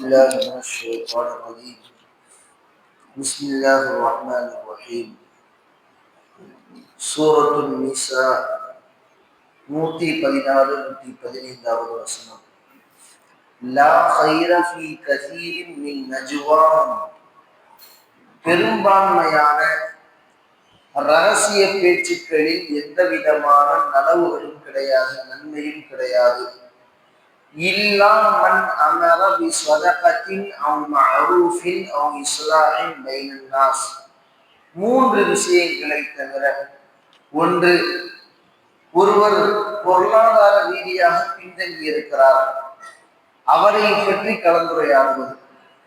الله من الشيطان الرجيم بسم الله الرحمن الرحيم سورة النساء நூத்தி பதினாறு நூத்தி பதினைந்தாவது வசனம் லா خير في كثير من نجواهم பெரும்பான்மையான ரகசிய பேச்சுக்களில் எந்த விதமான நலவுகளும் கிடையாது நன்மையும் கிடையாது இல்லா மன் அமர பி சதகத்தின் அவ் மஅரூஃபின் அவ் இஸ்லாஹின் பைனன் மூன்று விஷயங்களை தவிர ஒன்று ஒருவர் பொருளாதார ரீதியாக பின்தங்கி இருக்கிறார். அவரை பற்றி கலந்துரையாடுவது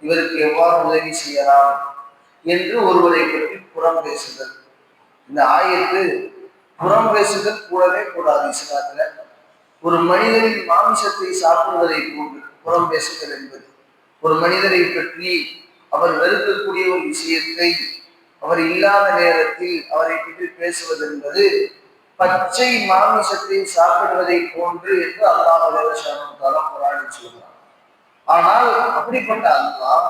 இவருக்கு எவ்வாறு உதவி செய்யலாம் என்று ஒருவரை பற்றி புறம் பேசுதல். இந்த ஆயத்து புறம் பேசுதல் கூடவே கூடாது இஸ்லாத்துல. ஒரு மனிதனின் மாமிசத்தை சாப்பிடுவதை போன்று புறம் பேசுதல் என்பது. ஒரு மனிதரை பற்றி அவர் வெறுக்கக்கூடிய ஒரு விஷயத்தை அவர் இல்லாத நேரத்தில் அவரை பற்றி பேசுவது என்பது பச்சை மாமிசத்தை சாப்பிடுவதை போன்று என்று அல்லாஹ் குரானில் சொல்கிறார் ஆனால் அப்படிப்பட்ட அல்லாஹ்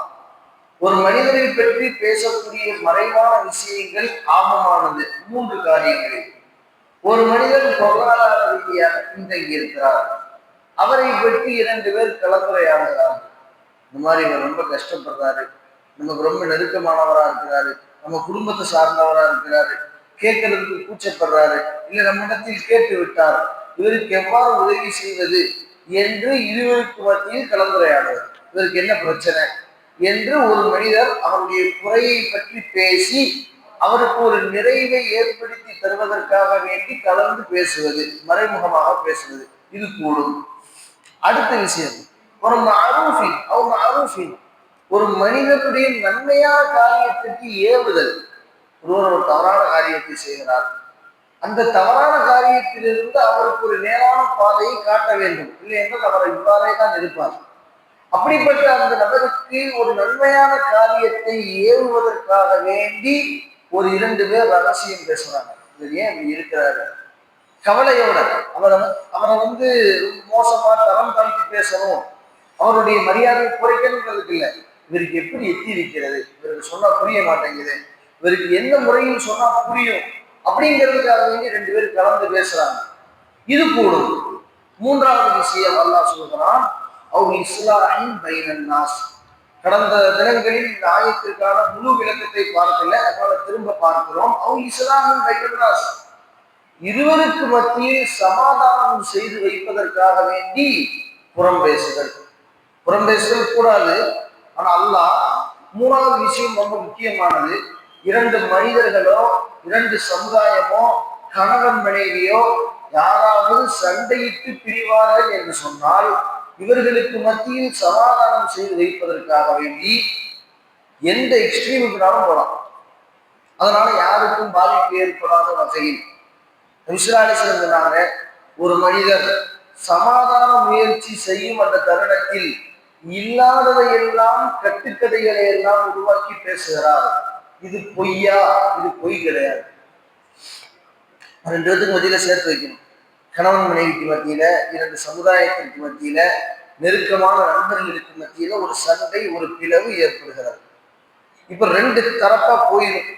ஒரு மனிதரை பற்றி பேசக்கூடிய மறைவான விஷயங்கள் ஆபமானது மூன்று காரியங்களில் ஒரு மனிதன் பொருளாதார ரீதியாக பின்தங்கி இருக்கிறார். அவரை பற்றி இரண்டு பேர் கலந்துரையாடுகிறார். இந்த மாதிரி இவர் ரொம்ப கஷ்டப்படுறாரு. நமக்கு ரொம்ப நெருக்கமானவரா இருக்கிறாரு. நம்ம குடும்பத்தை சார்ந்தவரா இருக்கிறாரு. கேட்கறதுக்கு கூச்சப்படுறாரு. இல்ல நம்மிடத்தில் கேட்டு விட்டார். இவருக்கு எவ்வாறு உதவி செய்வது என்று இருவருக்கு மத்தியில் கலந்துரையாடுவார். இவருக்கு என்ன பிரச்சனை? என்று ஒரு மனிதர் அவருடைய குறையை பற்றி பேசி அவருக்கு ஒரு நிறைவை ஏற்படுத்தி தருவதற்காக வேண்டி கலந்து பேசுவது மறைமுகமாக பேசுவது இது கூடும். அடுத்த விஷயம் ஒரு அரூஃபின் அவங்க அரூஃபின் ஒரு மனிதனுடைய நன்மையான காரியத்திற்கு ஏவுதல். ஒருவர் ஒரு தவறான காரியத்தை செய்கிறார். அந்த தவறான காரியத்திலிருந்து அவருக்கு ஒரு நேரான பாதையை காட்ட வேண்டும். இல்லை என்றால் அவர் இவ்வாறே தான் இருப்பார். அப்படிப்பட்ட அந்த நபருக்கு ஒரு நன்மையான காரியத்தை ஏவுவதற்காக வேண்டி ஒரு இரண்டு பேர் ரகசியம் பேசுறாங்க. இவர் ஏன் இப்படி இருக்கிறாரு? கவலையோட அவரை அவரை வந்து மோசமா தரம் தாழ்த்தி பேசணும். அவருடைய மரியாதை குறைக்கணுங்கிறதுக்கு இல்லை. இவருக்கு எப்படி எத்தி இருக்கிறது? இவருக்கு சொன்னா புரிய மாட்டேங்குது. இவருக்கு எந்த முறையில் சொன்னா புரியும்? அப்படிங்கிறதுக்காக வேண்டி ரெண்டு பேரும் கலந்து பேசுறாங்க. இது கூடும். மூன்றாவது விஷயம் அல்லா சொல்கிறான் அவ் இஸ்லாஹின் பைனன் நாஸ். கடந்த தினங்களில் இந்த ஆயத்திற்கான முழு விளக்கத்தை பார்க்கல. அதனால திரும்ப பார்க்கிறோம். அவங்க இஸ்லாமின் பைனன் இருவருக்கு மத்தியில் சமாதானம் செய்து வைப்பதற்காக வேண்டி புறம் பேசுதல். புறம் பேசுதல் கூடாது. ஆனா அல்லாஹ் மூணாவது விஷயம் ரொம்ப முக்கியமானது. இரண்டு மனிதர்களோ இரண்டு சமுதாயமோ கணவன் மனைவியோ யாராவது சண்டையிட்டு பிரிவார்கள் என்று சொன்னால் இவர்களுக்கு மத்தியில் சமாதானம் செய்து வைப்பதற்காக வேண்டி எந்த எக்ஸ்ட்ரீமுக்குனாலும் போகலாம். அதனால யாருக்கும் பாதிப்பு ஏற்படாத வகையில் விஸ்ராலிசன் சொன்னாங்க ஒரு மனிதர் சமாதான முயற்சி செய்யும் அந்த தருணத்தில் இல்லாததை எல்லாம் கட்டுக்கதைகளை எல்லாம் உருவாக்கி பேசுகிறார். இது பொய்யா? இது பொய் கிடையாது. ரெண்டு பேத்துக்கு சேர்த்து வைக்கணும். கணவன் மனைவிக்கு மத்தியில இரண்டு சமுதாயத்திற்கு மத்தியில நெருக்கமான நண்பர்களுக்கு மத்தியில ஒரு சண்டை ஒரு பிளவு ஏற்படுகிறது. இப்ப ரெண்டு தரப்பா போயிடும்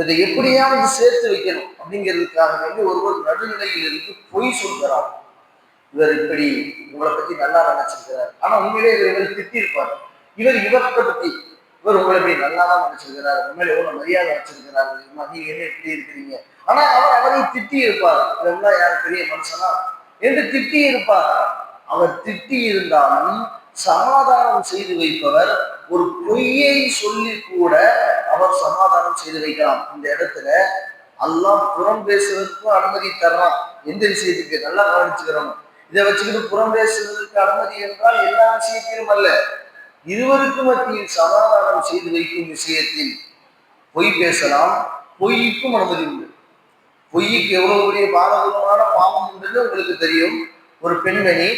இதை எப்படியாவது சேர்த்து வைக்கணும் அப்படிங்கிறதுக்காக வேண்டி ஒருவர் நடுநிலையில் இருந்து பொய் சொல்கிறார். இவர் இப்படி உங்களை பத்தி நல்லா நினைச்சிருக்கிறார். ஆனா உண்மையிலே இவர் இவர் திட்டிருப்பார் இவர் இவர்கிட்ட பத்தி இவர் உங்களை நல்லா தான் நினைச்சிருக்கிறார் உண்மையில எவ்வளவு மரியாதை வச்சிருக்கிறார். நீங்க என்ன எப்படி இருக்கிறீங்க? ஆனா அவர் அவரை திட்டி இருப்பார். இதெல்லாம் யார் பெரிய மனுஷனா? என்று திட்டி இருப்பார். அவர் திட்டி இருந்தாலும் சமாதானம் செய்து வைப்பவர் ஒரு பொய்யை சொல்லி கூட அவர் சமாதானம் செய்து வைக்கலாம். இந்த இடத்துல எல்லாம் புறம் பேசுவதற்கும் அனுமதி தரலாம் எந்த விஷயத்துக்கு? நல்லா கவனிச்சுக்கிறோம் இதை வச்சுக்கிட்டு புறம் பேசுவதற்கு அனுமதி என்றால் எல்லா விஷயத்திலும் அல்ல. இருவருக்கு மத்தியில் சமாதானம் செய்து வைக்கும் விஷயத்தில் பொய் பேசலாம் பொய்க்கும் அனுமதி உண்டு. பொய்க்கு எவ்வளவு பெரிய பாரதூரமான பாவம் உண்டுன்னு உங்களுக்கு தெரியும். ஒரு பெண்மணி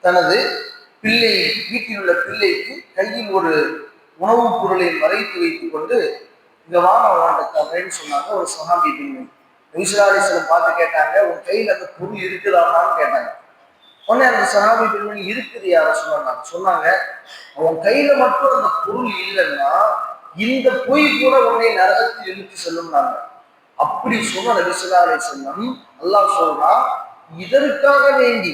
தனது பிள்ளை வீட்டில் உள்ள பிள்ளைக்கு கையில் ஒரு உணவுப் பொருளை மறைத்து வைத்துக் கொண்டு இந்த வான வாண்டத்தாரேன்னு சொன்னாங்க ஒரு சகாபி பெண்மணி. விசுவாலிசனம் பார்த்து கேட்டாங்க உன் கையில் அந்த பொருள் இருக்குதான்னு கேட்டாங்க. உடனே அந்த சஹாபி பெண்மணி இருக்குது யார சொன்னாங்க? சொன்னாங்க அவன் கையில மட்டும் அந்த பொருள் இல்லைன்னா இந்த பொய் கூட உன்னை நரகத்தில் இழுத்து செல்லும்னாங்க. அப்படி சொன்ன நபிசுல்லா அலை செல்லம் அல்லாஹ் சொல்றா இதற்காக வேண்டி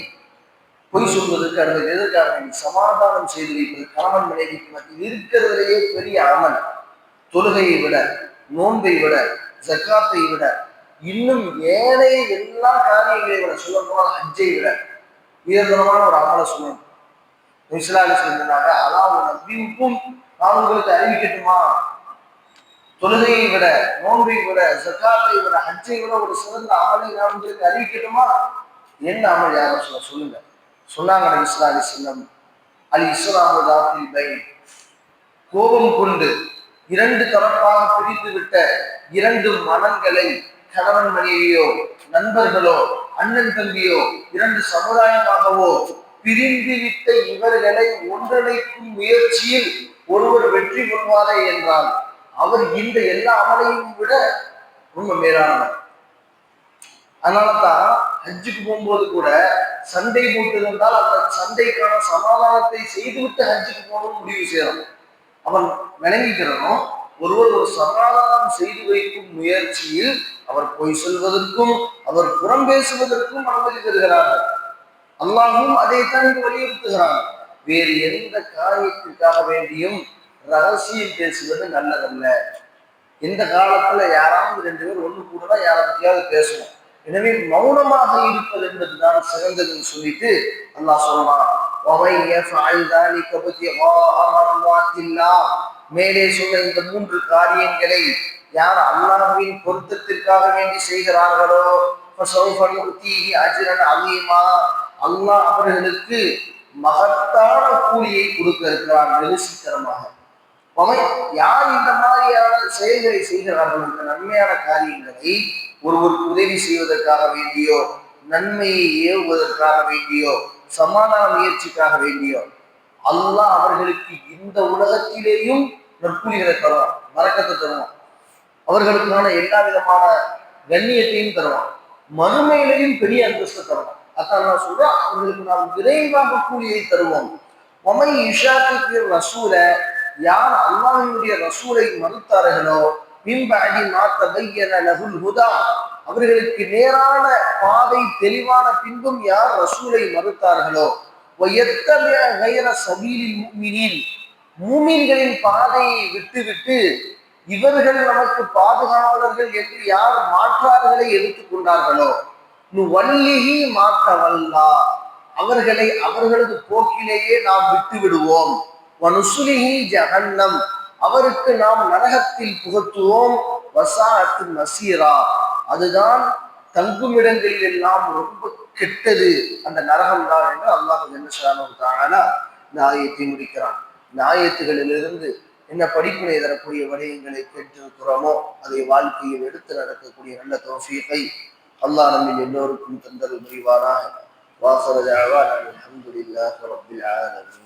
பொய் சொல்வதற்கு அல்லது எதற்காக வேண்டி? சமாதானம் செய்து வைப்பது கணவன் மனைவிக்கு மத்தியில் இருக்கிறதுலேயே பெரிய அமல். தொழுகையை விட நோன்பை விட ஜக்காத்தை விட இன்னும் ஏனைய எல்லா காரியங்களை விட சொல்ல போனால் ஹஜ்ஜை விட உயர்தரமான ஒரு அமலை சொல்லணும் இஸ்லாலி சொல்லியிருந்தாங்க அதாவது நபிவுக்கும் நான் உங்களுக்கு அறிவிக்கட்டுமா? தொழுகையை விட நோன்பை விட ஜக்காத்தை விட ஹஜ்ஜை விட ஒரு சிறந்த அமலை நான் உங்களுக்கு அறிவிக்கட்டுமா? என்ன அமல் யாரும் சொல்ல சொல்லுங்க. சொன்னாங்க இஸ்லாலி செல்லம் அலி இஸ்லாமுல் பை கோபம் கொண்டு இரண்டு தரப்பாக பிரித்து விட்ட இரண்டு மனங்களை கணவன் மனைவியோ நண்பர்களோ அண்ணன் தம்பியோ இரண்டு சமுதாயமாகவோ பிரிந்து விட்ட இவர்களை ஒன்றிணைக்கும் முயற்சியில் ஒருவர் வெற்றி கொள்வாரே என்றால் அவர் இந்த எல்லா அமலையும் விட ரொம்ப மேலானவர். அதனாலதான் ஹஜ்ஜுக்கு போகும்போது கூட சண்டை போட்டு இருந்தால் அந்த சண்டைக்கான சமாதானத்தை செய்துவிட்டு ஹஜ்ஜுக்கு போகணும் முடிவு செய்யணும். அவன் விளங்கிக்கிறனும் ஒருவர் ஒரு சமாதானம் செய்து வைக்கும் முயற்சியில் அவர் பொய் சொல்வதற்கும் அவர் புறம் பேசுவதற்கும் அனுமதி தருகிறார்கள். அல்லாஹும் அதைத்தான் இங்கு வலியுறுத்துகிறான். வேறு எந்த காரியத்திற்காக வேண்டியும் ரகசியம் பேசுவது நல்லதல்ல. இந்த காலத்துல யாராவது ரெண்டு பேர் ஒண்ணு கூட யாரை பத்தியாவது பேசுவோம் எனவே மௌனமாக இருப்பது என்பதுதான் சிறந்ததுன்னு சொல்லிட்டு அல்லாஹ் சொல்றான். மேலே சொன்ன இந்த மூன்று காரியங்களை யார் அல்லாஹுவின் பொருத்தத்திற்காக வேண்டி செய்கிறார்களோ? அலிமா. அல்லாஹ் அவர்களுக்கு மகத்தான கூலியை கொடுக்க இருக்கிறார் நெருசித்தரமாக யார் இந்த மாதிரியான செயல்களை செய்கிறார்கள் இந்த நன்மையான காரியங்களை ஒருவருக்கு உதவி செய்வதற்காக வேண்டியோ நன்மையை ஏவுவதற்காக வேண்டியோ சமாதான முயற்சிக்காக வேண்டியோ அல்லாஹ் அவர்களுக்கு இந்த உலகத்திலேயும் நற்கூலிகளை தருவான் மறக்கத்தை தருவான். அவர்களுக்கான எல்லா விதமான கண்ணியத்தையும் தருவான். மறுமையிலையும் பெரிய அந்தஸ்தை தருவான். அதான் நான் சொல்றேன் அவர்களுக்கு நாம் விரைவாக கூலியை தருவோம். மொமை இஷாக்கு ரசூல யார் அல்லாஹினுடைய ரசூலை மறுத்தார்களோ மின்படி மாத்த பையன லகுல் ஹுதா அவர்களுக்கு நேரான பாதை தெளிவான பின்பும் யார் ரசூலை மறுத்தார்களோ மூமின்களின் பாதையை விட்டுவிட்டு இவர்கள் நமக்கு பாதுகாவலர்கள் என்று யார் மாற்றார்களை எடுத்துக்கொண்டார்களோ வல்லிகி மாற்றவல்லா அவர்களை அவர்களது போக்கிலேயே நாம் விட்டு விடுவோம் வனுசுலிஹி ஜகன்னம் அவருக்கு நாம் நரகத்தில் புகட்டுவோம் வசாத்து நசீரா. அதுதான் தங்குமிடங்களில் எல்லாம் ரொம்ப கெட்டது அந்த நரகம் தான் என்று அல்லாஹ் ஜெனசானா இந்த ஆயத்தை முடிக்கிறான். இந்த ஆயத்துகளிலிருந்து என்ன படிப்பினை தரக்கூடிய விடயங்களை கேட்டிருக்கிறோமோ அதை வாழ்க்கையில் எடுத்து நடக்கக்கூடிய நல்ல தோஃபியத்தை அல்லாஹ் நம்ம எல்லோருக்கும் தந்தல் புரிவாராக வாசரஜாவா அலமதுல்லாஹ் ரபில் ஆலமீன்.